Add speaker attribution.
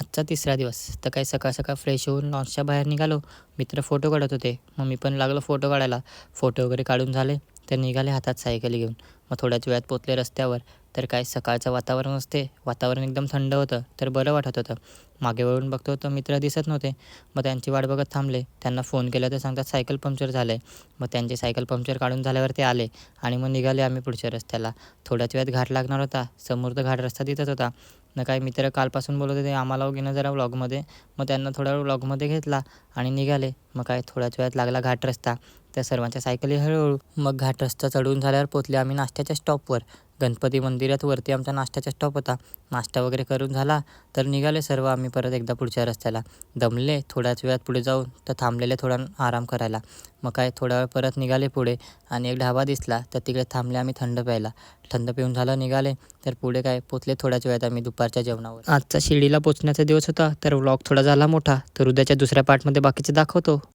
Speaker 1: आजचा तिसरा दिवस. तर काही सकाळ सकाळ फ्रेश होऊन लॉन्चच्या बाहेर निघालो. मित्र फोटो काढत होते. मग मी पण लागलो फोटो काढायला. फोटो वगैरे काढून झाले. तर निघाले हातात सायकल घेऊन. मग थोड्याच वेळात पोचले रस्त्यावर. तर काय सकाळचं वातावरण असते. वातावरण एकदम थंड होतं तर बरं वाटत होतं. मागे वळून बघतो तर मित्र दिसत नव्हते. मग त्यांची वाट बघत थांबले. त्यांना फोन केला तर सांगतात सायकल पंक्चर झालं आहे मग त्यांची सायकल पंक्चर काढून झाल्यावर ते आले आणि मग निघाले आम्ही पुढच्या रस्त्याला. थोड्याच वेळात घाट लागणार होता. समोर तर घाट रस्ता दिसत होता. न काय मित्र कालपासून बोलत होते आम्हाला हो घेणं जरा व्लॉगमध्ये मग त्यांना थोडा वेळ व्लॉगमध्ये घेतला आणि निघाले. मग काय थोड्याच वेळात लागला घाट रस्ता. त्या सर्वांच्या सायकली हळूहळू मग घाट रस्ता चढून झाल्यावर पोचले आम्ही नाश्त्याच्या स्टॉपवर गणपती मंदिरात वरती आमचा नाश्त्याचा स्टॉप होता. नाश्ता वगैरे करून झाला. तर निघाले सर्व. आम्ही परत एकदा पुढच्या रस्त्याला. दमले थोड्याच वेळात पुढे जाऊन तर थांबलेले थोडा आराम करायला. मग काय थोडा वेळ परत निघाले पुढे आणि एक ढाबा दिसला. तर तिकडे थांबले आम्ही थंड प्यायला. थंड पिऊन झालं निघाले. तर पुढे काय पोचले थोड्याच वेळात आम्ही दुपारच्या जेवणावर. आजचा शिर्डीला पोचण्याचा दिवस होता तर व्लॉग थोडा झाला मोठा. तर उद्याच्या दुसऱ्या पार्टमध्ये बाकीचे दाखवतो.